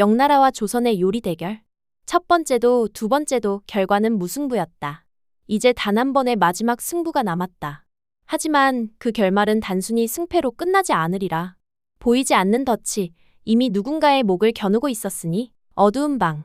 명나라와 조선의 요리 대결. 첫 번째도 두 번째도 결과는 무승부였다. 이제 단 한 번의 마지막 승부가 남았다. 하지만 그 결말은 단순히 승패로 끝나지 않으리라. 보이지 않는 덫이 이미 누군가의 목을 겨누고 있었으니 어두운 방.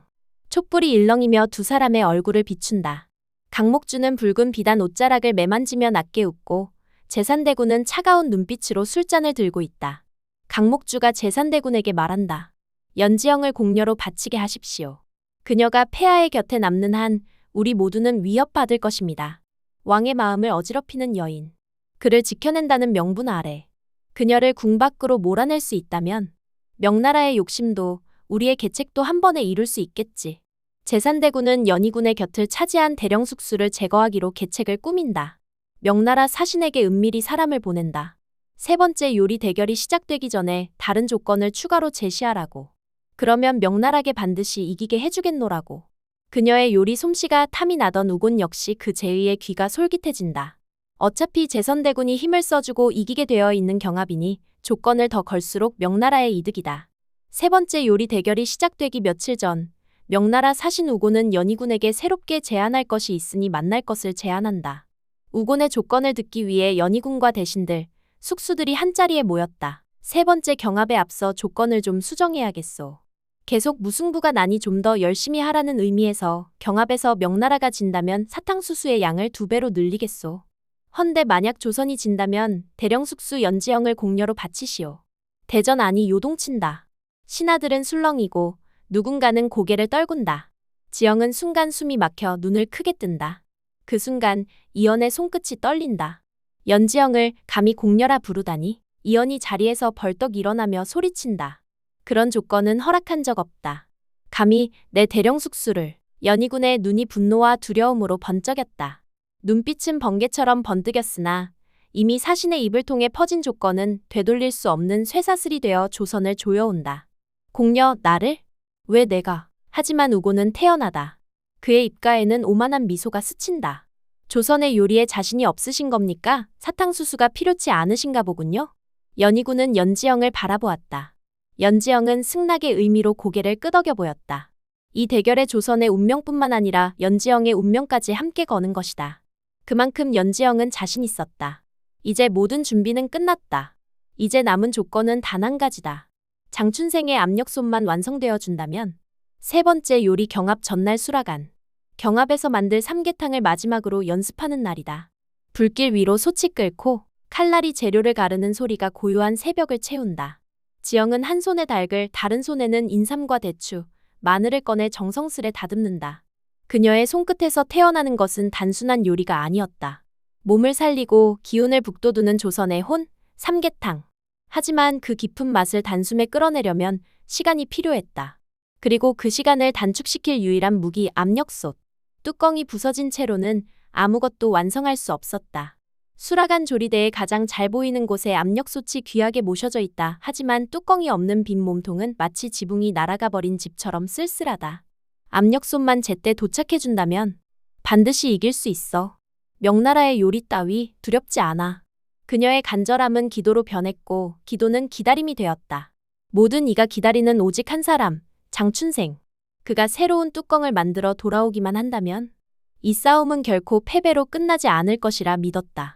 촛불이 일렁이며 두 사람의 얼굴을 비춘다. 강목주는 붉은 비단 옷자락을 매만지며 낮게 웃고 재산대군은 차가운 눈빛으로 술잔을 들고 있다. 강목주가 재산대군에게 말한다. 연지영을 공녀로 바치게 하십시오. 그녀가 폐하의 곁에 남는 한 우리 모두는 위협받을 것입니다. 왕의 마음을 어지럽히는 여인. 그를 지켜낸다는 명분 아래 그녀를 궁 밖으로 몰아낼 수 있다면 명나라의 욕심도 우리의 계책도 한 번에 이룰 수 있겠지. 재산대군은 연희군의 곁을 차지한 대령숙수를 제거하기로 계책을 꾸민다. 명나라 사신에게 은밀히 사람을 보낸다. 세 번째 요리 대결이 시작되기 전에 다른 조건을 추가로 제시하라고. 그러면 명나라게 반드시 이기게 해주겠노라고. 그녀의 요리 솜씨가 탐이 나던 우곤 역시 그 제의에 귀가 솔깃해진다. 어차피 재선대군이 힘을 써주고 이기게 되어 있는 경합이니 조건을 더 걸수록 명나라의 이득이다. 세 번째 요리 대결이 시작되기 며칠 전, 명나라 사신 우곤은 연희군에게 새롭게 제안할 것이 있으니 만날 것을 제안한다. 우곤의 조건을 듣기 위해 연희군과 대신들, 숙수들이 한자리에 모였다. 세 번째 경합에 앞서 조건을 좀 수정해야겠소. 계속 무승부가 나니 좀 더 열심히 하라는 의미에서 경합에서 명나라가 진다면 사탕수수의 양을 두 배로 늘리겠소. 헌데 만약 조선이 진다면 대령숙수 연지영을 공녀로 바치시오. 대전 아니 요동친다. 신하들은 술렁이고 누군가는 고개를 떨군다. 지영은 순간 숨이 막혀 눈을 크게 뜬다. 그 순간 이연의 손끝이 떨린다. 연지영을 감히 공녀라 부르다니 이연이 자리에서 벌떡 일어나며 소리친다. 그런 조건은 허락한 적 없다. 감히 내 대령 숙수를 연희군의 눈이 분노와 두려움으로 번쩍였다. 눈빛은 번개처럼 번뜩였으나 이미 사신의 입을 통해 퍼진 조건은 되돌릴 수 없는 쇠사슬이 되어 조선을 조여온다. 공녀 나를? 왜 내가? 하지만 우고는 태어나다. 그의 입가에는 오만한 미소가 스친다. 조선의 요리에 자신이 없으신 겁니까? 사탕수수가 필요치 않으신가 보군요. 연희군은 연지영을 바라보았다. 연지영은 승낙의 의미로 고개를 끄덕여 보였다. 이 대결에 조선의 운명뿐만 아니라 연지영의 운명까지 함께 거는 것이다. 그만큼 연지영은 자신 있었다. 이제 모든 준비는 끝났다. 이제 남은 조건은 단 한 가지다. 장춘생의 압력솥만 완성되어 준다면 세 번째 요리 경합 전날 수라간. 경합에서 만들 삼계탕을 마지막으로 연습하는 날이다. 불길 위로 솥이 끓고 칼날이 재료를 가르는 소리가 고요한 새벽을 채운다. 지영은 한 손에 닭을 다른 손에는 인삼과 대추, 마늘을 꺼내 정성스레 다듬는다. 그녀의 손끝에서 태어나는 것은 단순한 요리가 아니었다. 몸을 살리고 기운을 북돋우는 조선의 혼, 삼계탕. 하지만 그 깊은 맛을 단숨에 끌어내려면 시간이 필요했다. 그리고 그 시간을 단축시킬 유일한 무기 압력솥. 뚜껑이 부서진 채로는 아무것도 완성할 수 없었다. 수라간 조리대에 가장 잘 보이는 곳에 압력솥이 귀하게 모셔져 있다. 하지만 뚜껑이 없는 빈 몸통은 마치 지붕이 날아가 버린 집처럼 쓸쓸하다. 압력솥만 제때 도착해준다면 반드시 이길 수 있어. 명나라의 요리 따위 두렵지 않아. 그녀의 간절함은 기도로 변했고 기도는 기다림이 되었다. 모든 이가 기다리는 오직 한 사람, 장춘생. 그가 새로운 뚜껑을 만들어 돌아오기만 한다면 이 싸움은 결코 패배로 끝나지 않을 것이라 믿었다.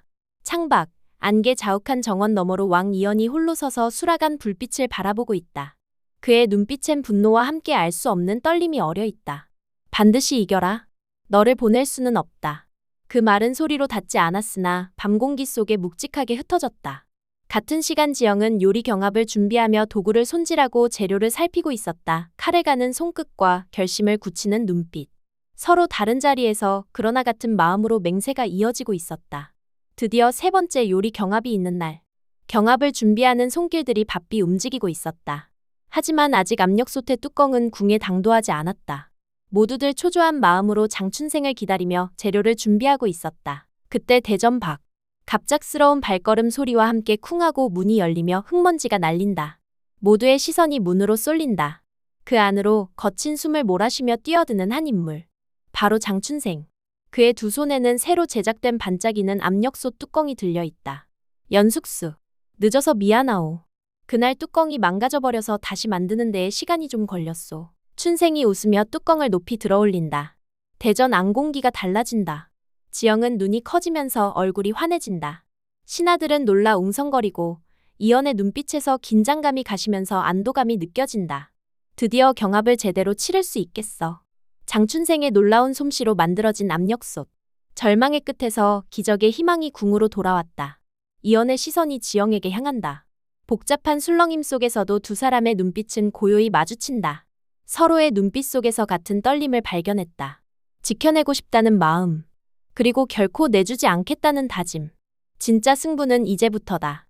창밖, 안개 자욱한 정원 너머로 왕 이연이 홀로 서서 수라간 불빛을 바라보고 있다. 그의 눈빛엔 분노와 함께 알 수 없는 떨림이 어려 있다. 반드시 이겨라. 너를 보낼 수는 없다. 그 말은 소리로 닿지 않았으나 밤 공기 속에 묵직하게 흩어졌다. 같은 시간 지영은 요리 경합을 준비하며 도구를 손질하고 재료를 살피고 있었다. 칼을 가는 손끝과 결심을 굳히는 눈빛. 서로 다른 자리에서 그러나 같은 마음으로 맹세가 이어지고 있었다. 드디어 세 번째 요리 경합이 있는 날. 경합을 준비하는 손길들이 바삐 움직이고 있었다. 하지만 아직 압력솥의 뚜껑은 궁에 당도하지 않았다. 모두들 초조한 마음으로 장춘생을 기다리며 재료를 준비하고 있었다. 그때 대전 밖. 갑작스러운 발걸음 소리와 함께 쿵하고 문이 열리며 흙먼지가 날린다. 모두의 시선이 문으로 쏠린다. 그 안으로 거친 숨을 몰아쉬며 뛰어드는 한 인물. 바로 장춘생. 그의 두 손에는 새로 제작된 반짝이는 압력솥 뚜껑이 들려 있다. 연숙수. 늦어서 미안하오. 그날 뚜껑이 망가져버려서 다시 만드는 데에 시간이 좀 걸렸소. 춘생이 웃으며 뚜껑을 높이 들어올린다. 대전 안공기가 달라진다. 지영은 눈이 커지면서 얼굴이 환해진다. 신하들은 놀라 웅성거리고 이연의 눈빛에서 긴장감이 가시면서 안도감이 느껴진다. 드디어 경합을 제대로 치를 수 있겠어. 장춘생의 놀라운 솜씨로 만들어진 압력솥. 절망의 끝에서 기적의 희망이 궁으로 돌아왔다. 이연의 시선이 지영에게 향한다. 복잡한 술렁임 속에서도 두 사람의 눈빛은 고요히 마주친다. 서로의 눈빛 속에서 같은 떨림을 발견했다. 지켜내고 싶다는 마음. 그리고 결코 내주지 않겠다는 다짐. 진짜 승부는 이제부터다.